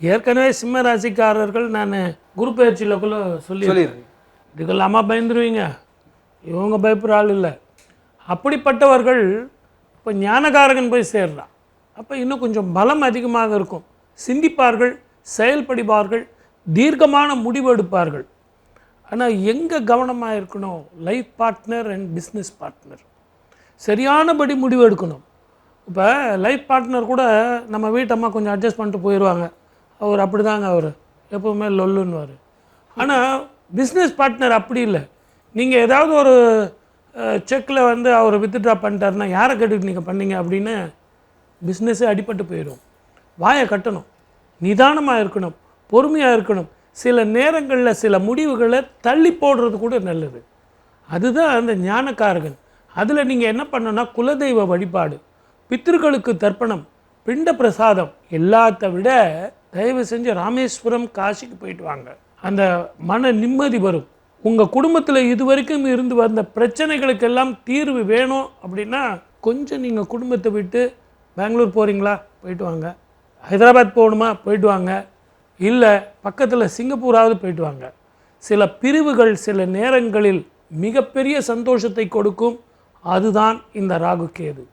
ஏற்கனவே சிம்ம ராசிக்காரர்கள் நான் குரு பயிற்சியில் கூட சொல்லி சொல்லிடுறேன் இதுக்கெல்லாமா பயந்துருவீங்க. இவங்க பயப்படுற ஆள் இல்லை. அப்படிப்பட்டவர்கள் இப்போ ஞானகாரகன் போய் சேர்றான் அப்போ இன்னும் கொஞ்சம் பலம் அதிகமாக இருக்கும். சிந்திப்பார்கள் செயல்படுவார்கள் தீர்க்கமான முடிவு எடுப்பார்கள். ஆனால் எங்கே கவனமாக இருக்கணும்? Life partner and business partner சரியானபடி முடிவு எடுக்கணும். இப்போ லைஃப் பார்ட்னர் கூட நம்ம வீட்டம்மா கொஞ்சம் அட்ஜஸ்ட் பண்ணிட்டு போயிடுவாங்க அவர் அப்படி தாங்க அவர். எப்போவுமே லொல்லுன்னுவார். ஆனால் பிஸ்னஸ் பார்ட்னர் அப்படி இல்லை. நீங்கள் ஏதாவது ஒரு செக்கில் வந்து அவர் வித்ட்ரா பண்ணிட்டாருன்னா யாரை கேட்டுட்டு நீங்கள் பண்ணீங்க அப்படின்னு பிஸ்னஸே அடிபட்டு போயிடும் வாயை கட்டணும். நிதானமாக இருக்கணும். பொறுமையாக இருக்கணும். சில நேரங்களில் சில முடிவுகளை தள்ளி போடுறது கூட நல்லது. அதுதான் அந்த ஞானக்காரகன். அதில் நீங்கள் என்ன பண்ணணும்னா குலதெய்வ வழிபாடு பித்திருக்களுக்கு தர்ப்பணம் பிண்ட பிரசாதம் எல்லாத்த விட தயவு செஞ்சு ராமேஸ்வரம் காசிக்கு போயிட்டு வாங்க. அந்த மன நிம்மதி வரும். உங்கள் குடும்பத்தில் இதுவரைக்கும் இருந்து வந்த பிரச்சனைகளுக்கெல்லாம் தீர்வு வேணும் அப்படின்னா கொஞ்சம் நீங்கள் குடும்பத்தை விட்டு பெங்களூர் போகிறீங்களா போயிட்டு வாங்க. ஹைதராபாத் போகணுமா? போயிட்டு வாங்க. இல்லை பக்கத்தில் சிங்கப்பூராவது போயிட்டு வாங்க. சில பிரிவுகள் சில நேரங்களில் மிகப்பெரிய சந்தோஷத்தை கொடுக்கும். அதுதான் இந்த ராகு கேது